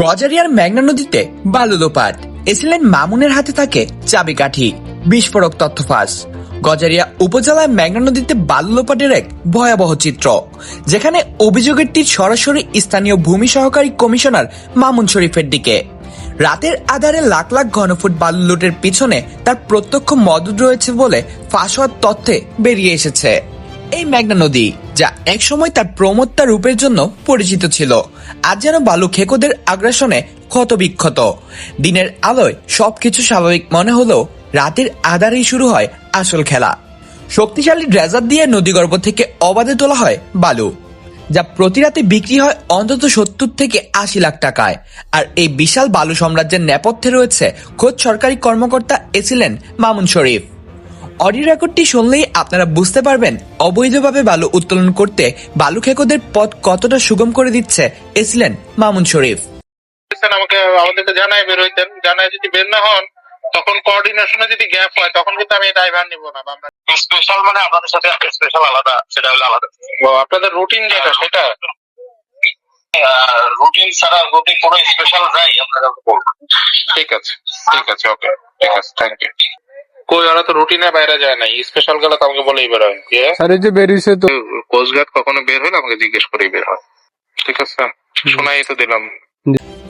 গজারিয়ার মেঘনা নদীতে বালু লোপাট। এসিলেন মামুনের হাতে থাকে চাবিকাঠি, বিস্ফোরক তথ্য ফাঁস গজারিয়া উপজেলায় মেঘনা নদীতে বালু লোপাটের এক ভয়াবহ চিত্র, যেখানে অভিযোগের তীর সরাসরি স্থানীয় ভূমি সহকারী কমিশনার মামুন শরীফের দিকে। রাতের আধারে লাখ লাখ ঘনফুট বালু লুটের পিছনে তার প্রত্যক্ষ মদত রয়েছে বলে ফাঁস হওয়ার তথ্যে বেরিয়ে এসেছে। এই মেঘনা নদী যা একসময় তার প্রমত্তা রূপের জন্য পরিচিত ছিল। আজ যেন বালু খেকোদের আগ্রাসনে ক্ষতবিক্ষত। দিনের আলোয় সবকিছু স্বাভাবিক মনে হলেও রাতের আধারেই শুরু হয় আসল খেলা। শক্তিশালী ড্রেজার দিয়ে নদীগর্ভ থেকে অবাধে তোলা হয় বালু, যা প্রতি রাতে বিক্রি হয় অন্তত সত্তর থেকে আশি লাখ টাকায়। আর এই বিশাল বালু সাম্রাজ্যের নেপথ্যে রয়েছে খোদ সরকারি কর্মকর্তা এছিলেন মামুন শরীফ। অডিও রেকর্ডটি শুনলেই আপনারা বুঝতে পারবেন অবৈধভাবে বালু উত্তোলন করতে বালু খেকোদের পথ কতটা সুগম করে দিচ্ছে এছিলেন মামুন শরীফ। আমাকে আমাদেরকে জানায় বের হইতেন। জানায় যদি বের না হন তখন কোঅর্ডিনেশনে যদি গ্যাপ হয় তখন কিন্তু আমি ড্রাইভার নিব না। আমরা স্পেশাল মানে আপনাদের সাথে একটা স্পেশাল আলাদা সেটা হলো আলাদা ও, আপনাদের রুটিন যেটা সেটা? রুটিন ছাড়া যদি কোনো স্পেশাল যাই আপনারা বলবেন ঠিক আছে ঠিক আছে ওকে ঠিক আছে থ্যাংক ইউ কই ওরা তো রুটিনে বাইরে যায় না স্পেশাল গেলে তো আমাকে বলেই বের হয়। কে? আরে যে বেরিয়েছে তো। কখনো বের হলে আমাকে জিজ্ঞেস করেই বের হয়। ঠিক আছে? শোনাই তো দিলাম।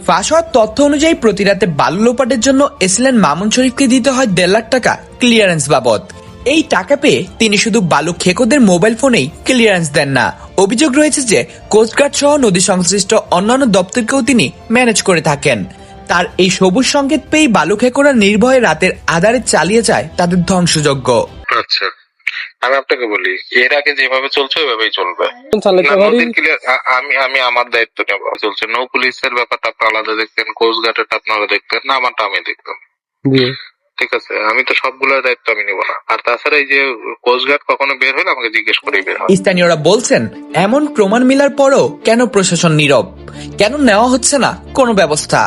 ফাঁস হওয়ার তথ্য অনুযায়ী প্রতি রাতে বালু লোপাটের জন্য এসিলেন মামুন শরীফকে দিতে হয় দেড় লাখ টাকা ক্লিয়ারেন্স বাবদ। এই টাকা পেয়ে তিনি শুধু বালু খেকোদের মোবাইল ফোনেই ক্লিয়ারেন্স দেন না। অভিযোগ রয়েছে যে কোস্টগার্ড সহ নদী সংশ্লিষ্ট অন্যান্য দপ্তরকেও তিনি ম্যানেজ করে থাকেন। তার এই সবুজ সংকেত পেয়েই বালু খেকোরা নির্ভয়ে রাতের আধারে চালিয়ে যায় তাদের ধ্বংসযজ্ঞ। আচ্ছা আমি আপনাকে বলি এর আগে যেভাবে চলছে ওইভাবেই চলবে। আমি আমি আমার দায়িত্ব নেব চলছে নৌ পুলিশের ব্যাপারটা আপনি আলাদা দেখতেন কোস্ট গার্ডের আপনারা দেখতেন না আমারটা আমি দেখতাম। ঠিক আছে আমি তো সবগুলোর দায়িত্ব আমি নিব না। আর তাছাড়া এই যে কোস্ট গার্ড কখনো বের হলে আমাকে জিজ্ঞেস করেই বের হয় স্থানীয়রা বলছেন এমন প্রমাণ মিলার পরও কেন প্রশাসন নীরব? কেন নেওয়া হচ্ছে না কোনো ব্যবস্থা?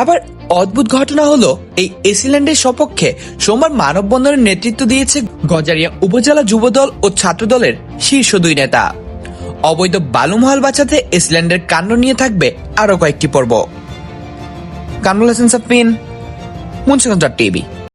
আবার অদ্ভুত ঘটনা হলো, এই এসিল্যান্ডের সপক্ষে সোমবার মানববন্ধনের নেতৃত্ব দিয়েছে গজারিয়া উপজেলা যুবদল ও ছাত্রদলের শীর্ষ দুই নেতা। অবৈধ বালুমহাল বাঁচাতে এসিল্যান্ডের কাণ্ড নিয়ে থাকবে আরও কয়েকটি পর্ব। কামরুল হাসান সাফিন মুন্সিগঞ্জ টিভি।